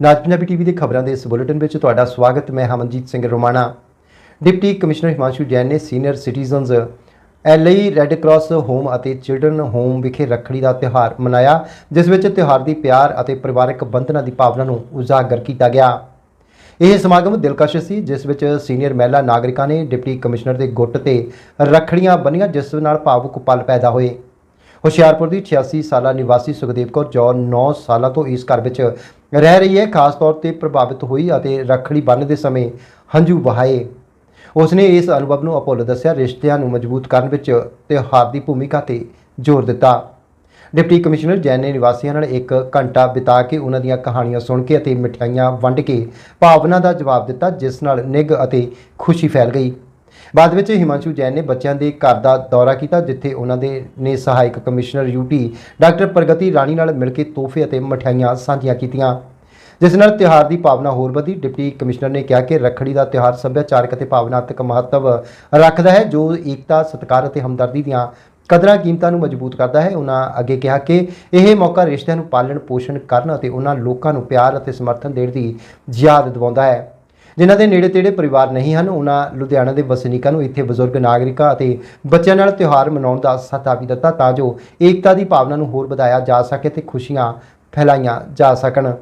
ਨਾਜ Punjabi TV ਦੇ ਖਬਰਾਂ ਦੇ ਇਸ ਬੁਲੇਟਿਨ ਵਿੱਚ ਤੁਹਾਡਾ ਸਵਾਗਤ, ਮੈਂ ਹਮਨਜੀਤ ਸਿੰਘ ਰੋਮਾਣਾ। ਡਿਪਟੀ ਕਮਿਸ਼ਨਰ ਹਿਮਾਂਸ਼ੂ ਜੈਨ ਨੇ senior citizens LE red cross home ਅਤੇ ਚਿਲਡਰਨ ਹੋਮ ਵਿਖੇ ਰੱਖੜੀ ਦਾ ਤਿਉਹਾਰ ਮਨਾਇਆ, ਜਿਸ ਵਿੱਚ ਤਿਉਹਾਰ ਦੀ ਪਿਆਰ ਅਤੇ ਪਰਿਵਾਰਕ ਬੰਧਨਾਂ ਦੀ ਭਾਵਨਾ ਨੂੰ ਉਜਾਗਰ ਕੀਤਾ ਗਿਆ। ਇਹ ਸਮਾਗਮ ਦਿਲਕਸ਼ ਸੀ, ਜਿਸ ਵਿੱਚ ਸੀਨੀਅਰ ਮਹਿਲਾ ਨਾਗਰਿਕਾਂ ਨੇ ਡਿਪਟੀ ਕਮਿਸ਼ਨਰ ਦੇ ਗੁੱਟ ਤੇ ਰੱਖੜੀਆਂ ਬੰਨੀਆਂ, ਜਿਸ ਨਾਲ ਭਾਵੁਕ ਪਲ ਪੈਦਾ ਹੋਏ। ਹੁਸ਼ਿਆਰਪੁਰ ਦੀ 86 ਸਾਲਾ ਨਿਵਾਸੀ ਸੁਖਦੇਵ ਕੌਰ ਜੋ 9 ਸਾਲਾਂ ਤੋਂ ਇਸ ਘਰ ਵਿੱਚ ਰਹਿ ਰਹੀ ਹੈ, ਖਾਸ ਤੌਰ ਤੇ ਪ੍ਰਭਾਵਿਤ ਹੋਈ ਅਤੇ ਰੱਖੜੀ ਬੰਨ੍ਹਦੇ ਸਮੇਂ ਹੰਝੂ ਵਹਾਏ। ਉਸਨੇ ਇਸ ਅਨੁਭਵ ਨੂੰ ਅਪੁੱਲ ਦੱਸਿਆ, ਰਿਸ਼ਤਿਆਂ ਨੂੰ ਮਜ਼ਬੂਤ ਕਰਨ ਵਿੱਚ ਤਿਉਹਾਰ ਦੀ ਭੂਮਿਕਾ ਤੇ ਜ਼ੋਰ ਦਿੱਤਾ। ਡਿਪਟੀ ਕਮਿਸ਼ਨਰ ਜੈਨ ਨੇ ਨਿਵਾਸੀਆਂ ਨਾਲ ਇੱਕ ਘੰਟਾ ਬਿਤਾ ਕੇ ਉਹਨਾਂ ਦੀਆਂ ਕਹਾਣੀਆਂ ਸੁਣ ਕੇ ਅਤੇ ਮਠਿਆਈਆਂ ਵੰਡ ਕੇ ਭਾਵਨਾ ਦਾ ਜਵਾਬ ਦਿੱਤਾ, ਜਿਸ ਨਾਲ ਨਿੱਘ ਅਤੇ ਖੁਸ਼ੀ ਫੈਲ ਗਈ। ਬਾਅਦ ਵਿੱਚ ਹਿਮਾਂਸ਼ੂ ਜੈਨ ਨੇ ਬੱਚਿਆਂ ਦੇ ਘਰ ਦਾ ਦੌਰਾ ਕੀਤਾ, ਜਿੱਥੇ ਉਹਨਾਂ ਦੇ, ਨੇ ਸਹਾਇਕ commissioner UT doctor Pragati Rani ਨਾਲ ਮਿਲ ਕੇ ਤੋਹਫੇ ਅਤੇ ਮਠਿਆਈਆਂ ਸਾਂਝੀਆਂ ਕੀਤੀਆਂ। ਜਿਸ ਨਾਲ ਤਿਉਹਾਰ ਦੀ ਭਾਵਨਾ ਹੋਰ ਵਧੀ। ਡਿਪਟੀ ਕਮਿਸ਼ਨਰ ਨੇ ਕਿਹਾ ਕਿ ਰੱਖੜੀ ਦਾ ਤਿਉਹਾਰ ਸੱਭਿਆਚਾਰਕ ਅਤੇ ਭਾਵਨਾਤਮਕ ਮਹੱਤਵ ਰੱਖਦਾ ਹੈ, ਜੋ ਏਕਤਾ, ਸਤਿਕਾਰ ਅਤੇ ਹਮਦਰਦੀ ਦੀਆਂ ਕਦਰਾਂ ਕੀਮਤਾਂ ਨੂੰ ਮਜ਼ਬੂਤ ਕਰਦਾ ਹੈ। ਉਹਨਾਂ ਅੱਗੇ ਕਿਹਾ ਕਿ ਇਹ ਮੌਕਾ ਰਿਸ਼ਤਿਆਂ ਨੂੰ ਪਾਲਣ ਪੋਸ਼ਣ ਕਰਨ ਅਤੇ ਉਹਨਾਂ ਲੋਕਾਂ ਨੂੰ ਪਿਆਰ ਅਤੇ ਸਮਰਥਨ ਦੇਣ ਦੀ ਯਾਦ ਦਿਵਾਉਂਦਾ ਹੈ। ਜਿਨ੍ਹਾਂ ਦੇ ਨੇੜੇ ਤੇੜੇ ਪਰਿਵਾਰ ਨਹੀਂ ਹਨ, ਉਹਨਾਂ ਲੁਧਿਆਣਾ ਦੇ ਵਸਨੀਕਾਂ ਨੂੰ ਇੱਥੇ ਬਜ਼ੁਰਗ ਨਾਗਰਿਕਾਂ ਅਤੇ ਬੱਚਿਆਂ ਨਾਲ ਤਿਉਹਾਰ ਮਨਾਉਣ ਦਾ ਸੱਦਾ ਵੀ ਦਿੱਤਾ ਤਾਂ ਜੋ ਏਕਤਾ ਦੀ ਭਾਵਨਾ ਨੂੰ ਹੋਰ ਵਧਾਇਆ ਜਾ ਸਕੇ ਤੇ ਖੁਸ਼ੀਆਂ ਫੈਲਾਈਆਂ ਜਾ ਸਕਣ।